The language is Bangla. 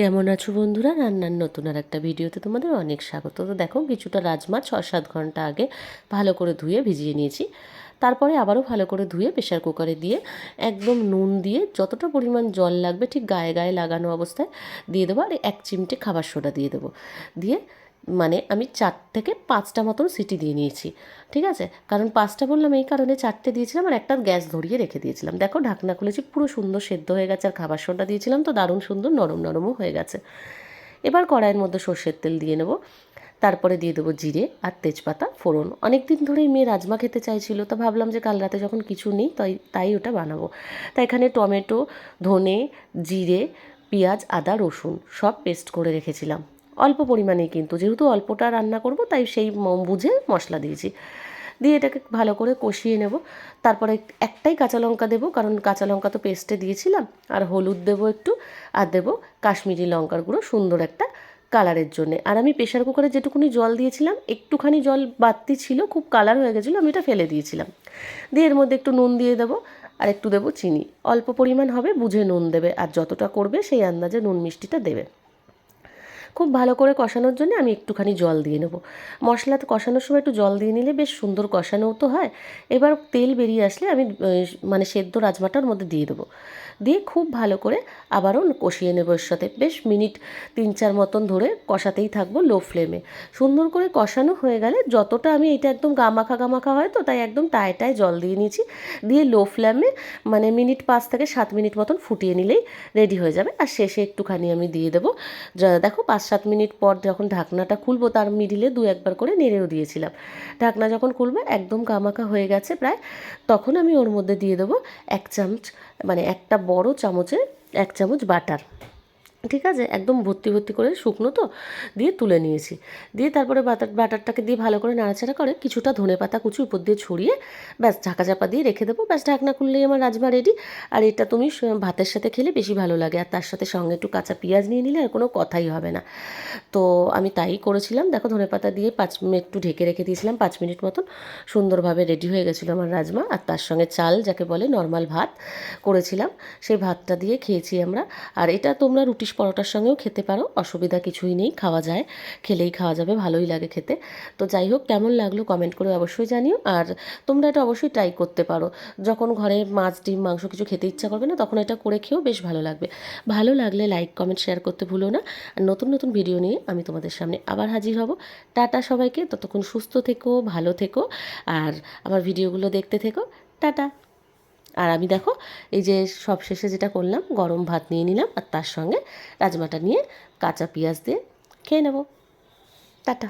কেমন আছো বন্ধুরা? রান্নার নতুন আর একটা ভিডিওতে তোমাদের অনেক স্বাগত। তো দেখো, কিছুটা রাজমা ছ সাত ঘণ্টা আগে ভালো করে ধুয়ে ভিজিয়ে নিয়েছি। তারপরে আবারও ভালো করে ধুয়ে প্রেশার কুকারে দিয়ে একদম নুন দিয়ে যতটা পরিমাণ জল লাগবে ঠিক গায়ে গায়ে লাগানো অবস্থায় দিয়ে দেবো। আর এক চিমটে খাবার সোডা দিয়ে দেবো। দিয়ে মানে আমি চার থেকে পাঁচটা মতন সিটি দিয়ে নিয়েছি, ঠিক আছে? কারণ পাঁচটা বললাম এই কারণে চারটে দিয়েছিলাম আর একটা গ্যাস ধরিয়ে রেখে দিয়েছিলাম। দেখো, ঢাকনা খুলেছি, পুরো সুন্দর সেদ্ধ হয়ে গেছে আর খাবার সোডা দিয়েছিলাম, তো দারুণ সুন্দর, নরম নরমও হয়ে গেছে। এবার কড়াইয়ের মধ্যে সর্ষের তেল দিয়ে নেব, তারপরে দিয়ে দেবো জিরে আর তেজপাতা, ফোড়ন। অনেক দিন ধরেই মেয়ে রাজমা খেতে চাইছিল, তো ভাবলাম যে কাল রাতে যখন কিছু নেই, তাই তাই ওটা বানাবো। তাই এখানে টমেটো, ধনে, জিরে, পেঁয়াজ, আদা, রসুন সব পেস্ট করে রেখেছিলাম। অল্প পরিমাণেই কিন্তু, যেহেতু অল্পটা রান্না করব, তাই সেই বুঝে মশলা দিয়েছি। দিয়ে এটাকে ভালো করে কষিয়ে নেব। তারপরে একটাই কাঁচা লঙ্কা দেবো, কারণ কাঁচা লঙ্কা তো পেস্টে দিয়েছিলাম। আর হলুদ দেবো একটু, আর দেবো কাশ্মীরি লঙ্কার গুঁড়ো, সুন্দর একটা কালারের জন্যে। আর আমি প্রেশার কুকারে যেটুকুনি জল দিয়েছিলাম, একটুখানি জল বাড়তি ছিল, খুব কালার হয়ে গেছিল, আমি এটা ফেলে দিয়েছিলাম। দিয়ে এর মধ্যে একটু নুন দিয়ে দেবো, আর একটু দেবো চিনি। অল্প পরিমাণ হবে, বুঝে নুন দেবে, আর যতটা করবে, সেই আন্দাজে নুন মিষ্টিটা দেবে। খুব ভালো করে কষানোর জন্য আমি একটুখানি জল দিয়ে নেব। মশলাতে কষানোর সময় একটু জল দিয়ে নিলে বেশ সুন্দর কষানোও তো হয়। এবার তেল বেরিয়ে আসলে আমি মানে সেদ্ধ রাজমাটার মধ্যে দিয়ে দেবো। দিয়ে খুব ভালো করে আবারও কষিয়ে নেব এর সাথে। বেশ মিনিট তিন চার মতন ধরে কষাতেই থাকব লো ফ্লেমে। সুন্দর করে কষানো হয়ে গেলে যতটা আমি এটা একদম গামাখা গামাখা হয় তো তাই একদম টায় টায় জল দিয়ে নিয়েছি। দিয়ে লো ফ্লেমে মানে মিনিট পাঁচ থেকে সাত মিনিট মতন ফুটিয়ে নিলেই রেডি হয়ে যাবে। আর শেষে একটুখানি আমি দিয়ে দেবো। দেখো পাঁচ সাত মিনিট পর যখন ঢাকনাটা খুলবো, তার মিডিলে দু একবার করে নেড়েও দিয়েছিলাম। ঢাকনা যখন খুলবে, একদম কামাকা হয়ে গেছে প্রায়, তখন আমি ওর মধ্যে দিয়ে দেবো এক চামচ মানে একটা বড় চামচে এক চামচ বাটার। ঠিক আছে? একদম ভর্তি ভর্তি করে শুকনো তো, দিয়ে তুলে নিয়েছি। দিয়ে তারপরে বাটার, বাটারটাকে দিয়ে ভালো করে নাড়াচাড়া করে কিছুটা ধনে পাতা কুচি উপর দিয়ে ছড়িয়ে ব্যাস ঢাকা চাপা দিয়ে রেখে দেবো। ব্যাস ঢাকনা খুললেই আমার রাজমা রেডি আর এটা তুমি ভাতের সাথে খেলে বেশি ভালো লাগে। আর তার সাথে সঙ্গে একটু কাঁচা পেঁয়াজ নিয়ে নিলে আর কোনো কথাই হবে না। তো আমি তাই করেছিলাম। দেখো ধনে পাতা দিয়ে পাঁচ মিনিট একটু ঢেকে রেখে দিয়েছিলাম পাঁচ মিনিট মতন। সুন্দরভাবে রেডি হয়ে গেছিল আমার রাজমা। আর তার সঙ্গে চাল যাকে বলে নর্মাল ভাত করেছিলাম। সেই ভাতটা দিয়ে খেয়েছি আমরা। আর এটা তোমরা রুটি পরোটার সঙ্গেও খেতে পারো। অসুবিধা কিছুই নেই, খাওয়া যায়। খেলেই খাওয়া যাবে, ভালোই লাগে খেতে। তো যাই হোক, কেমন লাগল কমেন্ট করে অবশ্যই জানিও। আর তোমরা এটা অবশ্যই ট্রাই করতে পারো। যখন ঘরে মাছ, ডিম, মাংস কিছু খেতে ইচ্ছা করবে না, তখন এটা করে খেয়েও বেশ ভালো লাগবে। ভালো লাগলে লাইক কমেন্ট শেয়ার করতে ভুলো না। আর নতুন নতুন ভিডিও নিয়ে আমি তোমাদের সামনে আবার হাজির হব। টাটা সবাইকে, ততক্ষণ সুস্থ থেকো, ভালো থেকো। আর আমার ভিডিওগুলো দেখতে থেকো। টাটা! আর আমি দেখো, এই যে সব শেষে যেটা করলাম, গরম ভাত নিয়ে নিলাম আর তার সঙ্গে রাজমাটা নিয়ে কাঁচা পেঁয়াজ দিয়ে খেয়ে নেব। টাটা।